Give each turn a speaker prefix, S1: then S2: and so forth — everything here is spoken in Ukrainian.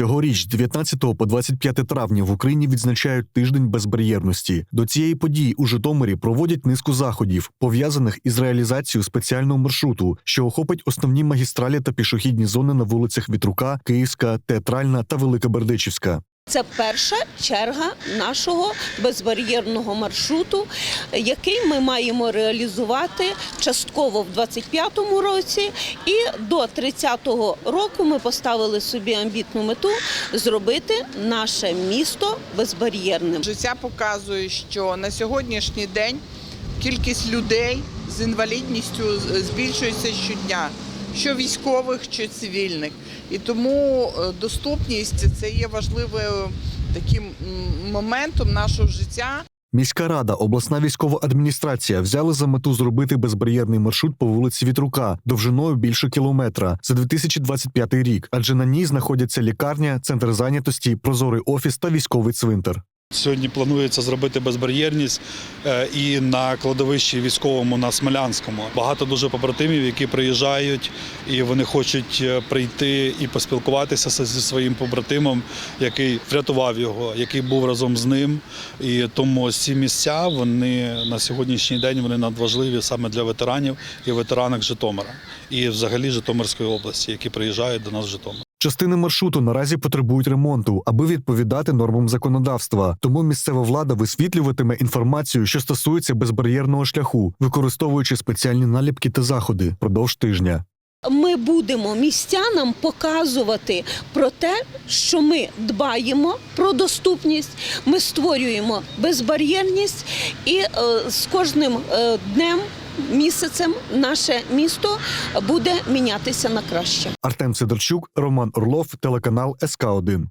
S1: Цьогоріч, з 19 по 25 травня, в Україні відзначають тиждень безбар'єрності. До цієї події у Житомирі проводять низку заходів, пов'язаних із реалізацією спеціального маршруту, що охопить основні магістралі та пішохідні зони на вулицях Вітрука, Київська, Театральна та Велика Бердичівська.
S2: Це перша черга нашого безбар'єрного маршруту, який ми маємо реалізувати частково в 25-му році. І до 30-го року ми поставили собі амбітну мету зробити наше місто безбар'єрним.
S3: Життя показує, що на сьогоднішній день кількість людей з інвалідністю збільшується щодня, що військових, що цивільних. І тому е, доступність це є важливим таким моментом нашого життя.
S1: Міська рада, обласна військова адміністрація взяли за мету зробити безбар'єрний маршрут по вулиці Вітрука довжиною більше кілометра за 2025 рік, адже на ній знаходяться лікарня, центр зайнятості, прозорий офіс та військовий цвинтар.
S4: Сьогодні планується зробити безбар'єрність е, і на кладовищі військовому на Смолянському. Багато дуже побратимів, які приїжджають, і вони хочуть е, прийти і поспілкуватися зі своїм побратимом, який врятував його, який був разом з ним. І тому ці місця вони на сьогоднішній день вони надважливі саме для ветеранів і ветеранок Житомира і взагалі Житомирської області, які приїжджають до нас в Житомир.
S1: Частини маршруту наразі потребують ремонту, аби відповідати нормам законодавства. Тому місцева влада висвітлюватиме інформацію, що стосується безбар'єрного шляху, використовуючи спеціальні наліпки та заходи продовж тижня.
S2: Ми будемо містянам показувати про те, що ми дбаємо про доступність, ми створюємо безбар'єрність, і е, з кожним е, днем, місяцем наше місто буде мінятися на краще.
S1: Артем Сидорчук, Роман Орлов, телеканал СК 1